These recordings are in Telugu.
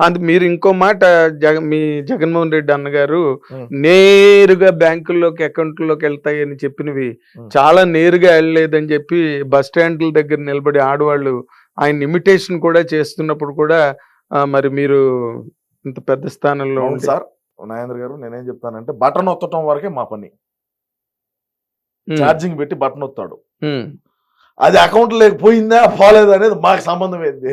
అందు మీరు ఇంకో మాట జగ మీ జగన్మోహన్ రెడ్డి అన్నగారు. నేరుగా బ్యాంకుల్లోకి అకౌంట్లోకి వెళ్తాయని చెప్పినవి. ఉమ్. చాలా నేరుగా వెళ్ళలేదని చెప్పి బస్ స్టాండ్ల దగ్గర నిలబడి ఆడవాళ్ళు ఆయన ఇమిటేషన్ కూడా చేస్తున్నప్పుడు కూడా మరి మీరు ఇంత పెద్ద స్థానంలో ఉండి సార్. నాగేంద్ర గారు నేనేం చెప్తానంటే బటన్ ఒత్తటం వరకే మా పని. ఛార్జింగ్ పెట్టి బటన్ ఒత్తాడు. అది అకౌంట్ లేకపోయిందా పోలేదా అనేది మాకు సంబంధం ఏంది?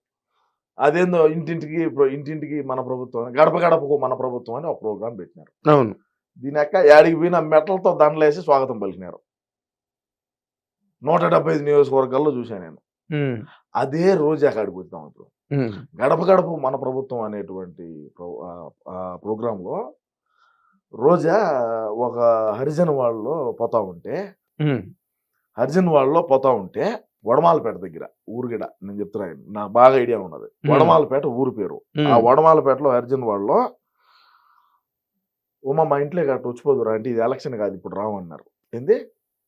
అదేందో ఇంటింటికి ఇంటింటికి మన ప్రభుత్వం గడప గడపకు మన ప్రభుత్వం అని ఒక ప్రోగ్రాం పెట్టినారు. అవును. దీని యొక్క యాడికి పోయిన మెటలతో దండలేసి స్వాగతం పలికినారు. నూట డెబ్బై ఐదు నియోజకవర్గాల్లో చూశాను నేను. అదే రోజు అక్కడికి పోతాం ఇప్పుడు. గడప గడప మన ప్రభుత్వం అనేటువంటి ప్రోగ్రాంలో రోజా ఒక హరిజన్ వాళ్ళలో పోతా ఉంటే హరిజన్ వాళ్ళలో పోతా ఉంటే వడమాలపేట దగ్గర ఊరుగిడ నేను చెప్తున్నాను నాకు బాగా ఐడియా ఉన్నది. వడమాలపేట ఊరు పేరు. ఆ వడమాలపేటలో హరిజన్ వాళ్ళలో ఉమా మా ఇంట్లో గట్ట వచ్చిపోదురా అంటే ఇది ఎలక్షన్ కాదు ఇప్పుడు రాము అన్నారు. ఏంది?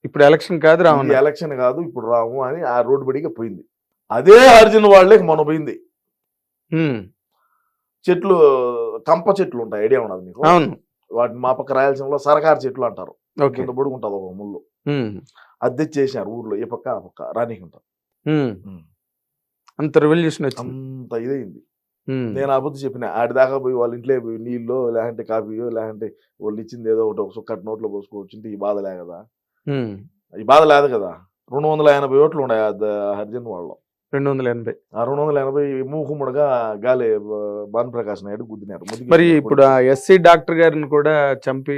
ఇప్పుడు ఎలక్షన్ కాదు రావణ ఎలక్షన్ కాదు ఇప్పుడు రాము అని ఆ రోడ్డు బడిగా పోయింది. అదే హరిజన్ వాళ్ళకి మొన్న పోయింది. చెట్లు కంప చెట్లు ఉంటాయి ఐడియా ఉన్నది మీకు అవును. వాటిని మా పక్క రాయలసీమలో సరకారు చెట్లు అంటారు. కింద పడుకుంటుంది ఒక ముళ్ళు. ఉమ్, అది తెచ్చేసారు ఊర్లో ఈ పక్క ఆ పక్క రానీకుంటారు ఉమ్, అంత రెవల్యూషన్ అంత ఇదైంది నేను ఆ బుద్ధి చెప్పిన ఆడి దాకా పోయి వాళ్ళ ఇంట్లో పోయి నీళ్ళు లేదంటే కాఫీయో లేదంటే వాళ్ళు ఇచ్చింది ఏదో ఒకటి ఒక సుక్కటి నోట్లో పోసుకోవచ్చు ఈ బాధ లే కదా ఈ బాధ లేదు కదా? రెండు వందల ఎనభై ఓట్లు ఉన్నాయి హరిజన్ వాళ్ళు రెండు వందల ఎనభై. ఆ రెండు వందల ఎనభై మూకుముడుగా గాలి బ- భాను ప్రకాష్ నాయుడు గుద్దినారు. మరి ఇప్పుడు ఎస్సీ డాక్టర్ గారిని కూడా చంపి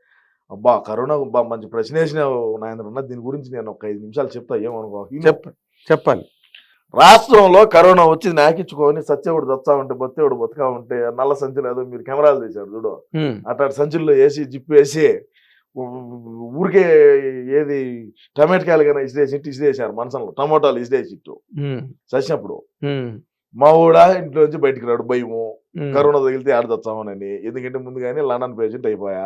అబ్బా! కరోనా బా మంచి ప్రశ్న వేసినావు నాయన దీని గురించి నేను ఒక ఐదు నిమిషాలు చెప్తా ఏమనుకో చెప్ప చెప్పాలి. రాష్ట్రంలో కరోనా వచ్చి నాకిచ్చుకొని సత్యవుడు దత్తా ఉంటే బొత్తేవుడు బతుకా ఉంటే నల్ల సంచులు ఏదో మీరు కెమెరాలు తీశారు చూడు. అట్లా సంచుల్లో వేసి జిప్పు వేసి ఊరికే ఏది టమాటకాయలు కానీ ఇసిరేసి ఇట్టు ఇసిరేసారు మనసంలో. టమాటాలు ఇసిరేసి ఇట్టు. చచ్చినప్పుడు మా ఊడ ఇంట్లో నుంచి బయటికి రాడు భయము. కరోనా తగిలితే ఆడ తెచ్చామనని ఎందుకంటే ముందుగానే లండన్ పేషెంట్ అయిపోయా.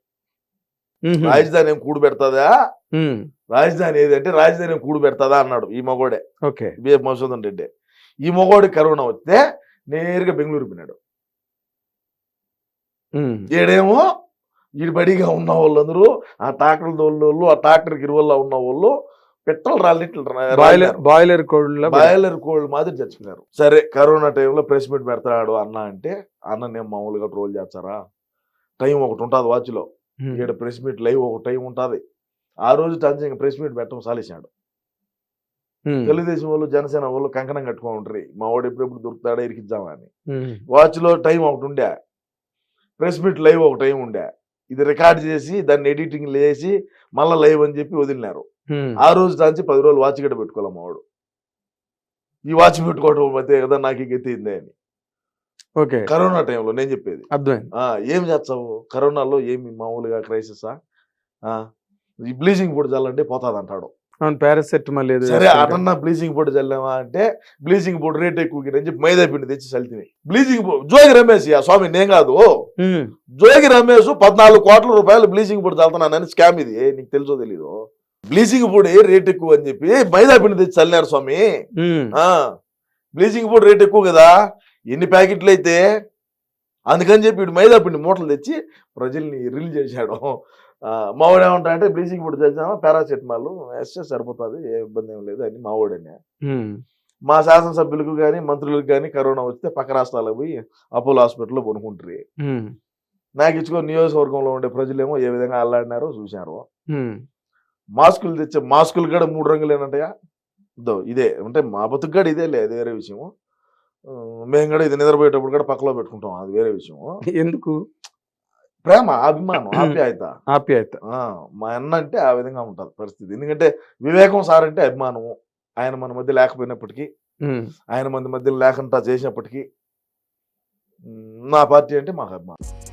రాజధాని ఏం కూడు పెడతాదా? రాజధాని ఏదంటే రాజధాని ఏం కూడు పెడతాదా అన్నాడు ఈ మగోడే. ఓకే. బి మధుసూదన్ రెడ్డి. ఈ మగోడి కరోనా వస్తే నేరుగా బెంగళూరు పోయినాడు. ఈడేమో ఈడు బడిగా ఉన్న వాళ్ళందరూ ఆ ట్రాక్టర్ తోళ్ళు ఆ ట్రాక్టర్ గిరువల్లో ఉన్న వాళ్ళు పెట్రోల్ రాలిట్లు బాయిలర్ బాయిలర్ కోళ్ళ బాయిలర్ కోల్డ్ మాదిరి చచ్చిపోయారు సరే కరోనా టైంలో ప్రెస్ మీట్ పెడతాడు అన్న అంటే అన్న నేను మామూలుగా ట్రోల్ చేస్తారా? టైం ఒకటి ఉంటుంది వాచ్లో. ఇక్కడ ప్రెస్ మీట్ లైవ్ ఒక టైం ఉంటుంది. ఆ రోజు టంచి ప్రెస్ మీట్ పెట్టడం సాలేసాడు ఉమ్, తెలుగుదేశం వాళ్ళు జనసేన వాళ్ళు కంకణం కట్టుకొని ఉంటారు మా వాడు ఎప్పుడెప్పుడు దొరుకుతాడా ఇరికిద్దామా అని. ఉమ్, వాచ్లో టైం ఒకటి ఉండే. ప్రెస్ మీట్ లైవ్ ఒక టైం ఉండే. ఇది రికార్డ్ చేసి దాన్ని ఎడిటింగ్ లేసి మళ్ళీ లైవ్ అని చెప్పి వదిలినారు. ఆ రోజు దాంచి పది రోజులు వాచ్ గడ్డ పెట్టుకోవాలి మా వాడు. ఈ వాచ్ పెట్టుకోవడం మధ్య కదా నాకు ఈ గతి అయింది అని. ఓకే. కరోనా టైంలో నేను చెప్పేది. అర్థమైంది. ఏం చేస్తావు? కరోనాలో ఏమి మామూలుగా క్రైసిసా? ఈ బ్లీచింగ్ పొడి చల్లంటే పోతాది అంటాడు పారాసెటమాల్ ఏదో సరే. అటన్నా బ్లీచింగ్ పొడి చల్లామా అంటే బ్లీచింగ్ పొడి రేట్ ఎక్కువ అని చెప్పి మైదా పిండి తెచ్చి చల్లితివి బ్లీచింగ్ పొడి జోగి రమేష్ ఆ స్వామి నేను కాదు. జోగి రమేష్ పద్నాలుగు కోట్ల రూపాయలు బ్లీచింగ్ పొడి చల్లుతున్నానని స్కామ్ ఇది. నీకు తెలుసో తెలీదు? బ్లీచింగ్ పొడి రేట్ ఎక్కువ అని చెప్పి మైదా పిండి తెచ్చి చల్లినారు స్వామి. బ్లీచింగ్ పౌడర్ రేట్ ఎక్కువ కదా? ఎన్ని ప్యాకెట్లు అయితే అందుకని చెప్పి వీడు మైదా పిండి మూటలు తెచ్చి ప్రజల్ని రిల్ చేశాడు. మావాడు ఏమంటా అంటే బ్లీచింగ్ పౌడర్ తెచ్చామా పారాసెటమాల్. వేస్తే సరిపోతుంది ఏ ఇబ్బంది ఏం లేదు అని మావాడని మా శాసనసభ్యులకు కానీ మంత్రులకు కానీ కరోనా వస్తే పక్క రాష్ట్రాలకు పోయి అపోలో హాస్పిటల్లో కొనుక్కుంటారు నాకు ఇచ్చుకో నియోజకవర్గంలో ఉండే ప్రజలేమో ఏ విధంగా అల్లాడినారో చూశారు. మాస్కులు తెచ్చే మాస్కులు కూడా మూడు రంగులేనంటయా? ఇదో ఇదే అంటే మా బతుకు కూడా ఇదే లేదు వేరే విషయం ఆ, మేము కూడా ఇది నిద్రపోయేటప్పుడు కూడా పక్కలో పెట్టుకుంటాం. అది వేరే విషయం. ఎందుకు? ప్రేమ అభిమానం ఆప్యాయత. ఆప్యాయత. మా అన్న అంటే ఆ విధంగా ఉంటుంది పరిస్థితి. ఎందుకంటే వివేకం సార్ అంటే అభిమానము. ఆయన మన మధ్య లేకపోయినప్పటికీ ఆయన మన మధ్య లేకుండా చేసినప్పటికీ నా పార్టీ అంటే మాకు అభిమానం.